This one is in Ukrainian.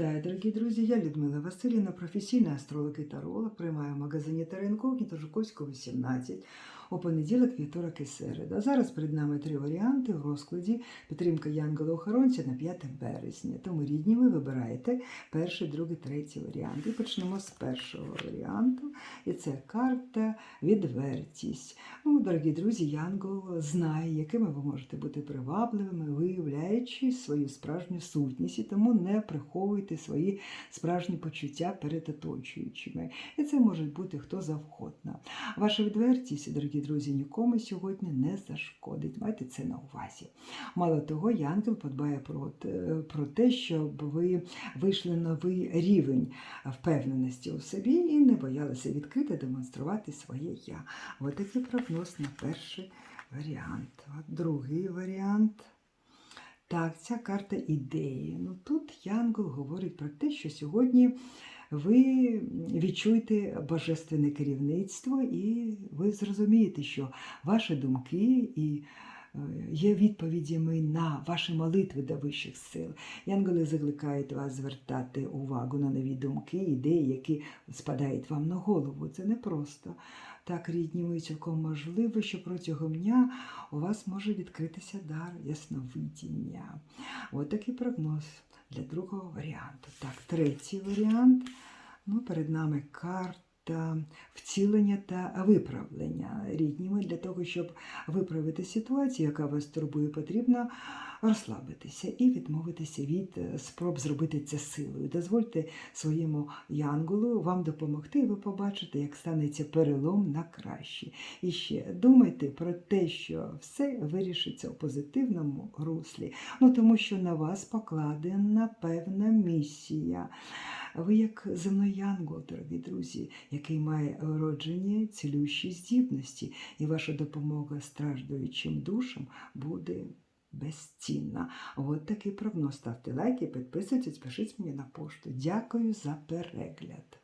Вітаю, дорогі друзі! Я Людмила Васильівна, професійна астролог і таролог. Приймаю в магазині Теренкогніто Жуковського, 18 у понеділок, вівторок і середа. Зараз перед нами три варіанти в розкладі підтримка Янгола Охоронця на 5 березня. Тому рідні ви вибираєте перший, другий, третій варіант. І почнемо з першого варіанту. І це карта відвертість. Ну, дорогі друзі, Янгол знає, якими ви можете бути привабливими, виявляючи свою справжню сутність, і тому не приховуйте свої справжні почуття перед оточуючими. І це може бути хто завгодно. Ваша відвертість, дорогі друзі, нікому сьогодні не зашкодить. Майте це на увазі. Мало того, Янгел подбає про, про те, щоб ви вийшли на новий рівень впевненості у собі і не боялися відкрито демонструвати своє я. Ось такий прогноз на перший варіант. От другий варіант. Так, ця карта ідеї. Ну тут Янгол говорить про те, що сьогодні ви відчуєте божественне керівництво, і ви зрозумієте, що ваші думки і є відповідями на ваші молитви до вищих сил. Янголи закликають вас звертати увагу на нові думки, ідеї, які спадають вам на голову. Це не просто. Так, рідні мої, цілком можливо, що протягом дня у вас може відкритися дар ясновидіння. Ось такий прогноз для другого варіанту. Так, третій варіант. Ну, перед нами карта вцілення та виправлення. рідніми для того, щоб виправити ситуацію, яка вас турбує, потрібно розслабитися і відмовитися від е, спроб зробити це силою. Дозвольте своєму янголу вам допомогти, і ви побачите, як станеться перелом на краще. І ще думайте про те, що все вирішиться у позитивному руслі. Ну тому що на вас покладена певна місія. Ви як земний янгол, дорогі друзі, який має вроджені цілющі здібності, і ваша допомога страждуючим душам буде безцінна. От такий прогноз. Ставте лайки, підписуйтесь, пишіть мені на пошту. Дякую за перегляд.